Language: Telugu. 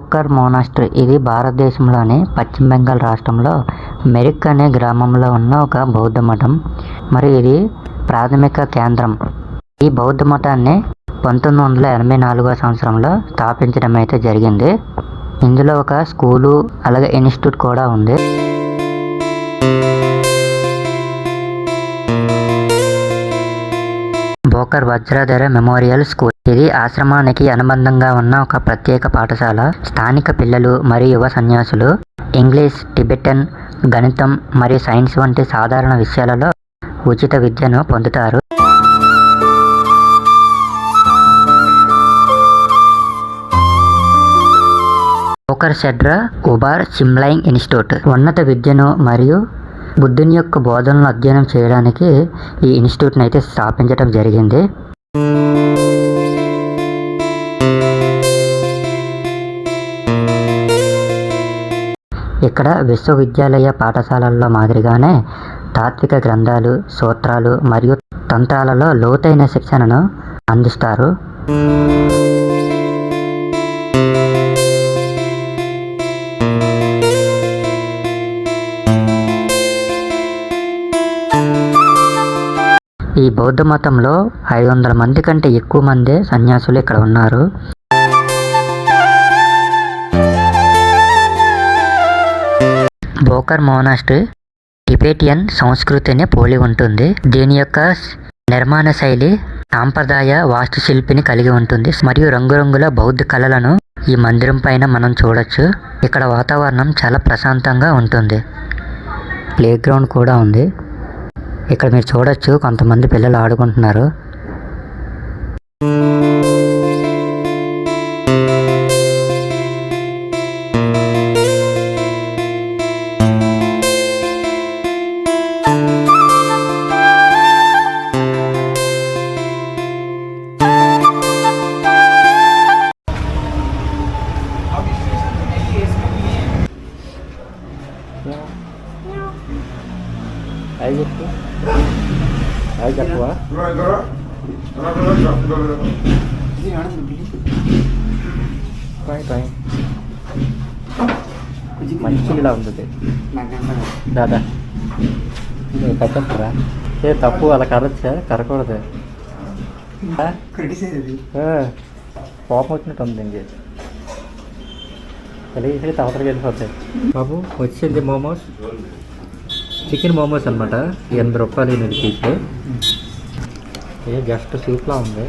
బోకర్ మోనాస్ట్రీ. ఇది భారతదేశంలోని పశ్చిమ బెంగాల్ రాష్ట్రంలో మెరిక్ అనే గ్రామంలో ఉన్న ఒక బౌద్ధ మఠం. మరియు ఇది ప్రాథమిక కేంద్రం. ఈ బౌద్ధ మఠాన్ని పంతొమ్మిది వందల ఎనభై నాలుగో సంవత్సరంలో స్థాపించడం అయితే జరిగింది. ఇందులో ఒక స్కూలు అలాగే ఇన్స్టిట్యూట్ కూడా ఉంది. Bokar Vajradhara memorial school. ఇది ఆశ్రమానికి అనుబంధంగా ఉన్న ఒక ప్రత్యేక పాఠశాల. స్థానిక పిల్లలు మరియు యువ సన్యాసులు ఇంగ్లీష్ టిబెటన్ గణితం మరియు సైన్స్ వంటి సాధారణ విషయాలలో ఉచిత విద్యను పొందుతారు. ఓకర్ షెడ్రా ఉబార్ సిమ్లైంగ్ ఇన్స్టిట్యూట్. ఉన్నత విద్యను మరియు బుద్ధుని యొక్క బోధనలు అధ్యయనం చేయడానికి ఈ ఇన్స్టిట్యూట్ని అయితే స్థాపించడం జరిగింది. ఇక్కడ విశ్వవిద్యాలయ పాఠశాలల్లో మాదిరిగానే తాత్విక గ్రంథాలు సూత్రాలు మరియు తంత్రాలలో లోతైన శిక్షణను అందిస్తారు. ఈ బౌద్ధ మతంలో ఐదు వందల మంది కంటే ఎక్కువ మంది సన్యాసులు ఇక్కడ ఉన్నారు. బోకర్ మోనాస్ట్రీ టిబెటియన్ సంస్కృతిని పోలి ఉంటుంది. దీని యొక్క నిర్మాణ శైలి సాంప్రదాయ వాస్తుశిల్పిని కలిగి ఉంటుంది. మరియు రంగురంగుల బౌద్ధ కళలను ఈ మందిరం పైన మనం చూడొచ్చు. ఇక్కడ వాతావరణం చాలా ప్రశాంతంగా ఉంటుంది. ప్లేగ్రౌండ్ కూడా ఉంది. ఇక్కడ మీరు చూడొచ్చు కొంతమంది పిల్లలు ఆడుకుంటున్నారు. హాయ్ చెప్పు హాయ్ చెప్పవా టాయ్ టాయ్ మంచి ఇలా ఉంటుంది దాదా కట్టరా ఏ తప్పు అలా కరచ్చా కరకూడదు ఆ? ఆ, కోపం వచ్చినట్టు ఉంది ఇంకే తెలియసి తవతలకి వెళ్ళిపోతాయి బాబు వచ్చింది మోమోస్ చికెన్ మోమోస్ అనమాట ఎనభై రూపాయలు ఎనిమిది పీసులు ఏ జస్ట్ సూప్లా ఉంది.